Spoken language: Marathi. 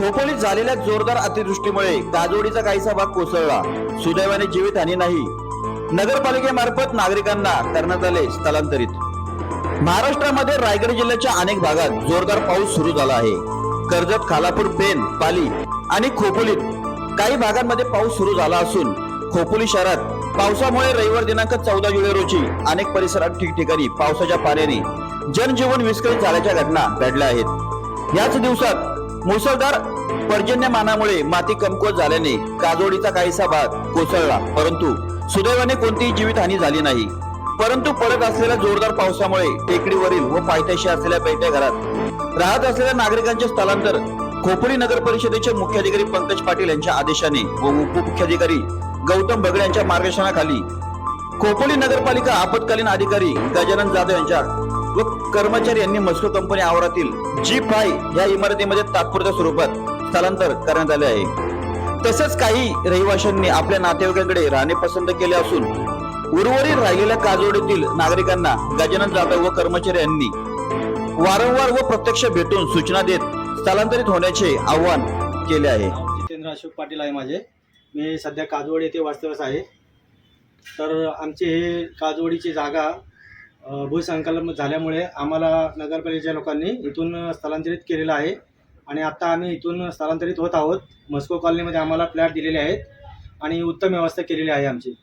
खोपोलीत झालेल्या जोरदार अतिवृष्टीमुळे गाजोडीचा काहीसा भाग कोसळला. सुदैवाने जीवितहानी नाही. नगरपालिकेमार्फत नागरिकांना करण्यात आले स्थलांतरित. महाराष्ट्रामध्ये रायगड जिल्ह्याच्या अनेक भागात जोरदार पाऊस सुरू झाला आहे. कर्जत खालापूर पेन पाली आणि खोपोलीत काही भागांमध्ये पाऊस सुरू झाला असून खोपोली शहरात पावसामुळे रविवार दिनांक चौदा जुलै रोजी अनेक परिसरात ठिकठिकाणी पावसाच्या पाण्याने जनजीवन विस्कळीत झाल्याच्या घटना घडल्या आहेत. याच दिवसात मुसळधार पर्जन्यमानामुळे माती कमकुवत झाल्याने काजोडीचा काहीसा भाग कोसळला. परंतु सुदैवाने कोणतीही जीवितहानी झाली नाही. परंतु पडत असलेल्या जोरदार पावसामुळे टेकडीवरील व पायथ्याशी असलेल्या बैठ्या घरात राहत असलेल्या नागरिकांचे स्थलांतर खोपोली नगर परिषदेचे मुख्याधिकारी पंकज पाटील यांच्या आदेशाने व उपमुख्याधिकारी गौतम बगडे यांच्या मार्गदर्शनाखाली खोपोली नगरपालिका आपत्कालीन अधिकारी गजानन जाधव यांच्या व कर्मचारी यांनी मस्को कंपनी आवारातील जी फाय या इमारतीमध्ये तात्पुरत्या स्वरूपात स्थलांतर करण्यात आले आहे. तसेच काही रहिवाशांनी आपल्या नातेवाईकांकडे राहणे पसंत केले असून उर्वरित राहिलेल्या काजोडीतील नागरिकांना गजानन जाधव व कर्मचारी यांनी वारंवार व प्रत्यक्ष भेटून सूचना देत स्थलांतरित होण्याचे आवाहन केले आहे. जितेंद्र अशोक पाटील आहे माझे. मी सध्या काजवड येथे वास्तव्यास आहे. तर आमची हे काजवडीची जागा भूसंकलन झाल्यामुळे आम्हाला नगरपालिकेच्या लोकांनी इथून स्थलांतरित केलेलं आहे. आणि आत्ता आम्ही इथून स्थलांतरित होत आहोत. मस्को कॉलनीमध्ये आम्हाला फ्लॅट दिलेले आहेत आणि उत्तम व्यवस्था केलेली आहे आमची.